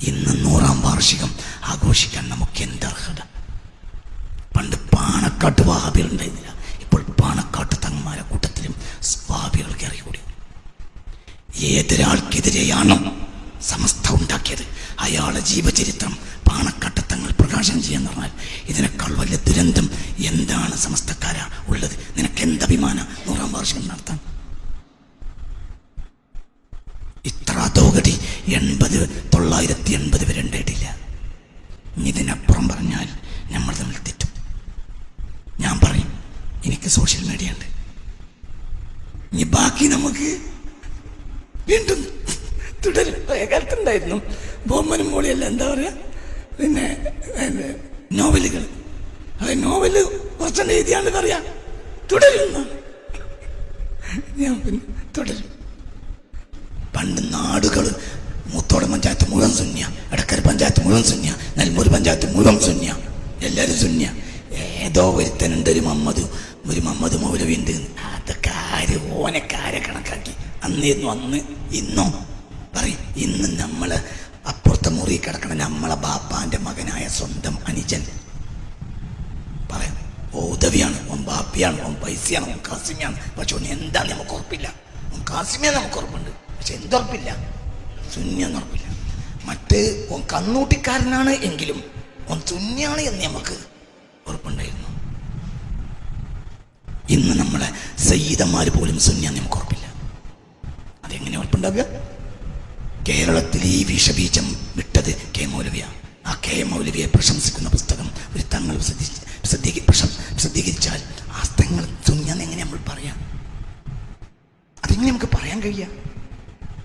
ഇന്ന് നൂറാം വാർഷികം ആഘോഷിക്കാൻ നമുക്ക് എന്തർഹത പണ്ട് പാണക്കാട്ട് വാഹാബികൾ ഉണ്ടായിരുന്നില്ല ഇപ്പോൾ പാണക്കാട്ട് തങ്ങന്മാരെ കൂട്ടത്തിലും വാഹാബികൾ കയറി കൂടി ഏതൊരാൾക്കെതിരെയാണോ സമസ്ത ഉണ്ടാക്കിയത്? അയാളെ ജീവചരിത്രം പാണക്കാട്ട് തങ്ങൾ പ്രകാശനം ചെയ്യാൻ പറഞ്ഞാൽ ഇതിനേക്കാൾ വലിയ ദുരന്തം എന്താണ് സമസ്തക്കാരാ ഉള്ളത്? നിനക്ക് എന്തഭിമാന നൂറാം വാർഷികം നടത്താൻ? അധോഗതി എൺപത് തൊള്ളായിരത്തി എൺപത് വരെ ഉണ്ടായിട്ടില്ല ഇതിനപ്പുറം പറഞ്ഞാൽ നമ്മൾ തമ്മിൽ തെറ്റും. ഞാൻ പറയും എനിക്ക് സോഷ്യൽ മീഡിയ ഉണ്ട്. ഇനി ബാക്കി നമുക്ക് വീണ്ടും തുടരും. കാലത്തുണ്ടായിരുന്നു. ബോമ്മനും മോളിയല്ല എന്താ പറയുക പിന്നെ നോവലുകൾ. അത് നോവൽ കുറച്ചെണ്ണം എഴുതിയാണെന്ന് പറയാ. തുടരും ഞാൻ പിന്നെ തുടരും. പണ്ട് നാടുകൾ മൂത്തോട് പഞ്ചായത്ത് മുഴുവൻ സുന്യ എടക്കര പഞ്ചായത്ത് മുഴുവൻ സുന്യ നെൽമൂർ പഞ്ചായത്ത് മുഴുവൻ സുന്യ എല്ലാവരും സുന്യ. ഏതോ ഒരുത്തനുണ്ട് ഒരു മമ്മദ് ഒരു മമ്മദ് മൗലവി ഉണ്ട് അതൊക്കെ ആര് ഓനക്കാരെ കണക്കാക്കി. അന്നിരുന്നു അന്ന് ഇന്നോ. പറയും ഇന്ന് നമ്മൾ അപ്പുറത്തെ മുറി കിടക്കണ നമ്മളെ ബാപ്പാന്റെ മകനായ സ്വന്തം അനുജൻ. പറയാം ഓ ഉദവിയാണ് ഓൻ ബാപ്പിയാണ് ഓൻ പൈസയാണ് ഓൻ കാസിമിയാണ്. പക്ഷെ ഓൻ എന്താ നമുക്ക് ഉറപ്പില്ല. ഓൻ കാസിമിയാണ് നമുക്ക് ഉറപ്പുണ്ട്. പക്ഷെ എന്തുറപ്പില്ല ശൂന്യെന്ന് ഉറപ്പില്ല മറ്റ് കണ്ണൂട്ടിക്കാരനാണ് എങ്കിലും ഓൻ ശൂന്യാണ് എന്ന് നമുക്ക് ഉറപ്പുണ്ടായിരുന്നു. ഇന്ന് നമ്മളെ സയ്യിദന്മാർ പോലും ശൂന്യാന്ന് നമുക്ക് ഉറപ്പില്ല. അതെങ്ങനെ ഉറപ്പുണ്ടാവുക? കേരളത്തിൽ ഈ വിഷബീജം വിട്ടത് കെ മൗലവിയ. ആ കെ മൗലവിയെ പ്രശംസിക്കുന്ന പുസ്തകം ഒരു തങ്ങൾ പ്രസിദ്ധി- പ്രസിദ്ധീകരി- പ്രസിദ്ധീകരിച്ചാൽ ആ തങ്ങൾ തുഞ്ഞാന്ന് എങ്ങനെ നമ്മൾ പറയാം? അതെങ്ങനെ നമുക്ക് പറയാൻ കഴിയുക